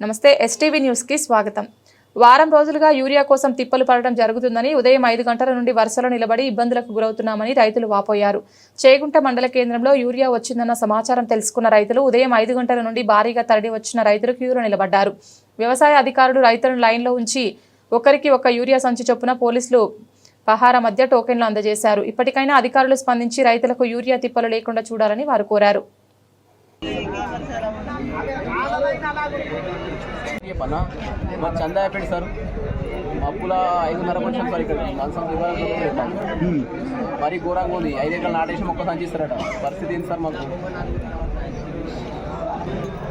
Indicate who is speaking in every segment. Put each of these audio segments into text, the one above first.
Speaker 1: నమస్తే ఎస్టీవీ న్యూస్కి స్వాగతం. వారం రోజులుగా యూరియా కోసం తిప్పలు పడడం జరుగుతుందని ఉదయం ఐదు గంటల నుండి వరుసలో నిలబడి ఇబ్బందులకు గురవుతున్నామని రైతులు వాపోయారు. చేగుంట మండల కేంద్రంలో యూరియా వచ్చిందన్న సమాచారం తెలుసుకున్న రైతులు ఉదయం ఐదు గంటల నుండి భారీగా తరలి వచ్చిన రైతులు క్యూలో నిలబడ్డారు. వ్యవసాయ అధికారులు రైతులను లైన్లో ఉంచి ఒకరికి ఒక యూరియా సంచి చొప్పున పోలీసులు పహార మధ్య టోకెన్లు అందజేశారు. ఇప్పటికైనా అధికారులు స్పందించి రైతులకు యూరియా తిప్పలు లేకుండా చూడాలని వారు కోరారు.
Speaker 2: చెప్పన్నా మా చందా అయిపోయింది సార్ మబ్బుల ఐదున్నర కొంచెం సార్ ఇక్కడ కన్సమ్ మరీ ఘోరంగా ఉంది ఐదు ఎకరాలు నాటేసి మొక్క సంచిస్తారట పరిస్థితి ఏంటి సార్ మాకు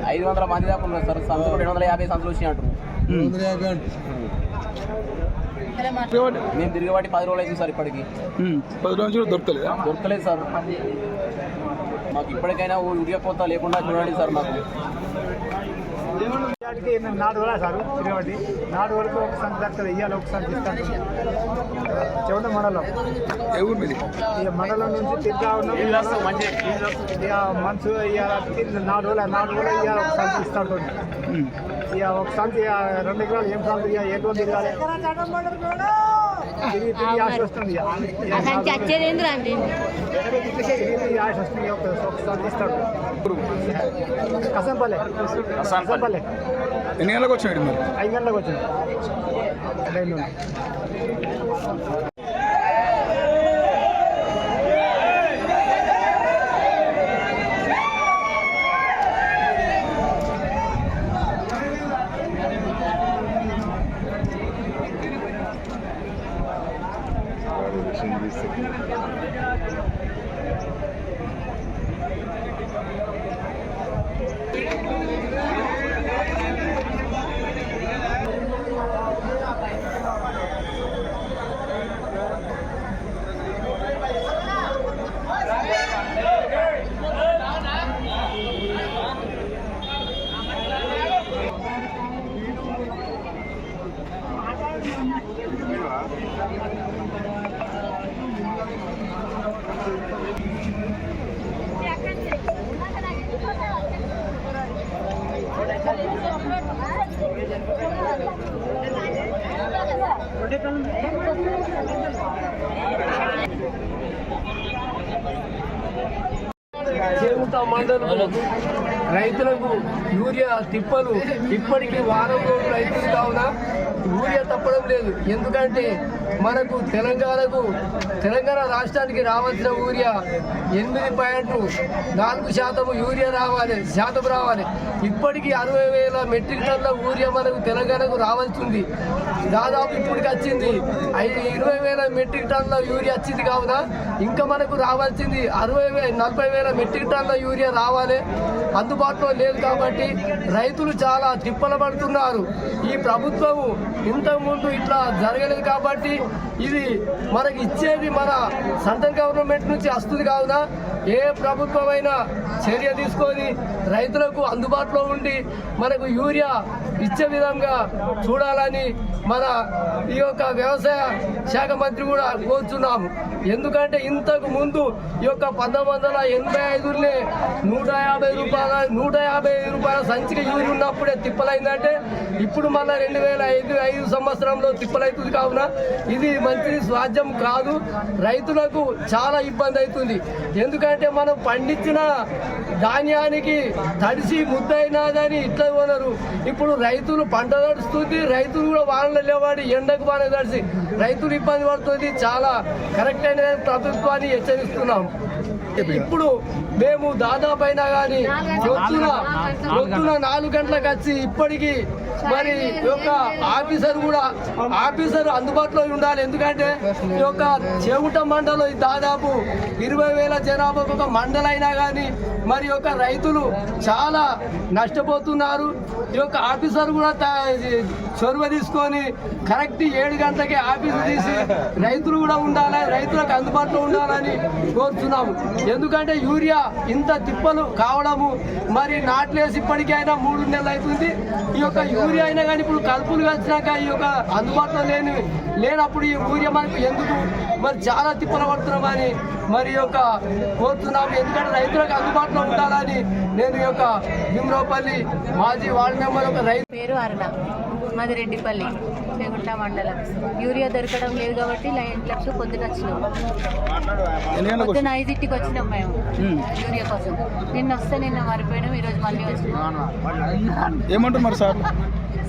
Speaker 2: ఐదు వందల మంది దాకా ఉన్నారు సార్ సంచులు రెండు వందల యాభై సంచులు వచ్చినాయి అంటారు మేము తిరిగిబట్టి పది రోజులు అయింది సార్ ఇప్పటికి
Speaker 3: పది రోజులు దొరకలేదా
Speaker 2: దొరకలేదు సార్ మాకు ఇప్పటికైనా కోత లేకుండా చూడండి సార్ మాకు
Speaker 4: వాటికి నాలుగు వేల సార్ నాలుగు వరకు ఒక సంఖ్య దక్కుతుంది ఇవాళ ఒక ఇస్తాను చెవుట మండలం. ఇక మండలం నుంచి తిరుగుతా ఉన్నాం ఇక మనసు ఇవాళ నాలుగు వేల నాలుగు వేల ఇవాళ ఒక సంఖ్య ఇస్తాను ఇక ఒక ఇక రెండు ఎకరాలు ఏం సంఖ్య ఇక రోజు తిరగాలి?
Speaker 5: అసలు చచ్చేది ఏంద్రా అండి
Speaker 4: కసంపల్లె. కసంపల్లె.
Speaker 3: ఎన్ని గంటలకు వచ్చాడు మీరు?
Speaker 4: ఐదు గంటలకు వచ్చింది లైన్లో ఉంది.
Speaker 6: రైతులకు యూరియా తిప్పలు. ఇప్పటికీ వారం రోజులు రైతులు కావున యూరియా తప్పడం లేదు. ఎందుకంటే మనకు తెలంగాణకు తెలంగాణ రాష్ట్రానికి రావాల్సిన యూరియా ఎనిమిది పాయింట్ నాలుగు శాతం యూరియా రావాలి శాతం రావాలి. ఇప్పటికీ అరవై వేల మెట్రిక్ టన్నుల యూరియా మనకు తెలంగాణకు రావాల్సి ఉంది దాదాపు ఇప్పటికి వచ్చింది. ఐదు ఇరవై వేల మెట్రిక్ టన్నుల యూరియా వచ్చింది కావున ఇంకా మనకు రావాల్సింది అరవై వేల నలభై వేల మెట్రిక్ టన్నుల యూరియా రావాలి. అందుబాటులో లేదు కాబట్టి రైతులు చాలా తిప్పల పడుతున్నారు ఈ ప్రభుత్వము ఇంతకుముందు ఇట్లా జరగలేదు కాబట్టి ఇది మనకి ఇచ్చేది మన సెంట్రల్ గవర్నమెంట్ నుంచి వస్తుంది కావున ఏ ప్రభుత్వమైనా చర్య తీసుకొని రైతులకు అందుబాటులో ఉండి మనకు యూరియా ఇచ్చే విధంగా చూడాలని మన ఈ యొక్క వ్యవసాయ శాఖ మంత్రి కూడా కోరుచున్నాము. ఎందుకంటే ఇంతకు ముందు ఈ యొక్క పంతొమ్మిది వందల ఎనభై ఐదులోనే నూట యాభై రూపాయల నూట యాభై రూపాయల సంచిక యూరియా ఉన్నప్పుడే తిప్పలైందంటే ఇప్పుడు మళ్ళీ రెండు వేల ఐదు ఐదు సంవత్సరంలో తిప్పలవుతుంది కావున ఇది మంచి స్వాధ్యం కాదు. రైతులకు చాలా ఇబ్బంది అవుతుంది. ఎందుకంటే మనం పండించిన ధాన్యానికి తడిసి ముద్దైనాదని ఇట్లా కొనరు. ఇప్పుడు రైతులు పంట తడుస్తుంది రైతులు కూడా వానలు లేవాడి ఎండకు వాన తడిసి రైతులు ఇబ్బంది పడుతుంది. చాలా కరెక్ట్ అయిన ప్రభుత్వాన్ని హెచ్చరిస్తున్నాం. ఇప్పుడు మేము దాదాపు అయినా కానీ పొద్దున పొద్దున నాలుగు గంటలకు వచ్చి ఇప్పటికీ మరి ఈ యొక్క ఆఫీసర్ కూడా ఆఫీసర్ అందుబాటులో ఉండాలి. ఎందుకంటే ఈ యొక్క చెవుట మండలం దాదాపు ఇరవై వేల జనాభాకు ఒక మండలైనా కానీ మరి యొక్క రైతులు చాలా నష్టపోతున్నారు. ఈ యొక్క ఆఫీసర్ కూడా చొరవ తీసుకొని కరెక్ట్ ఏడు గంటలకి ఆఫీసు తీసి రైతులు కూడా ఉండాలి రైతులకు అందుబాటులో ఉండాలని కోరుతున్నాము ఎందుకంటే యూరియా ఇంత తిప్పలు కావడము మరి నాట్లేసి ఇప్పటికైనా మూడు నెలలు అవుతుంది. ఈ యొక్క యూరియా అయినా కానీ ఇప్పుడు కలుపులు వచ్చినాక ఈ యొక్క అందుబాటులో లేని లేనప్పుడు ఈ యూరియా మనకు ఎందుకు? మరి చాలా తిప్పలు పడుతున్నామని మరి యొక్క కోరుతున్నాము. ఎందుకంటే రైతులకు అందుబాటులో ఉండాలని నేను ఈ యొక్క భీమరావుపల్లి మాజీ వార్డు మెంబర్ ఒక రైతు
Speaker 5: పేరు అరుణ. మాది రెడ్డిపల్లి చేగుంట మండలం. యూరియా దొరకడం లేదు కాబట్టి లైన్ క్లబ్స్ పొద్దున వచ్చినాం. పొద్దున ఐదింటికి వచ్చినాం మేము యూరియా కోసం. నిన్న వస్తే నిన్న మరిపోయినాం ఈరోజు మళ్ళీ వచ్చినాం.
Speaker 3: ఏమంటారు మరి సార్?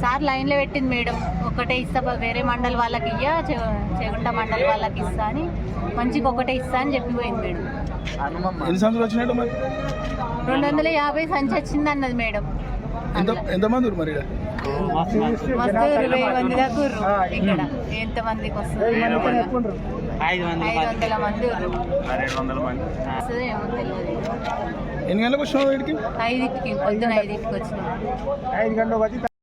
Speaker 5: సార్ లైన్లో పెట్టింది మేడం ఒకటే ఇస్తా వేరే మండల్ వాళ్ళకి ఇయ్యా చేగుంట మండల్ వాళ్ళకి ఇస్తా అని. మంచిగా ఒకటే ఇస్తా అని చెప్పిపోయింది మేడం. రెండు వందల యాభై సంచి వచ్చింది అన్నది మేడం.
Speaker 3: ఎంత ఎంతమంది మరి?
Speaker 5: మస్తు ఇరవై మంది దాకా ఉర్రు ఇక్కడ. ఎంత మందికి వస్తుంది? ఐదు వందల మంది. ఏమో తెలియదు.
Speaker 3: ఎన్ని గంటలకు వచ్చినావు
Speaker 5: పొద్దున వచ్చినాం.
Speaker 4: ఐదు గంటలకు వచ్చి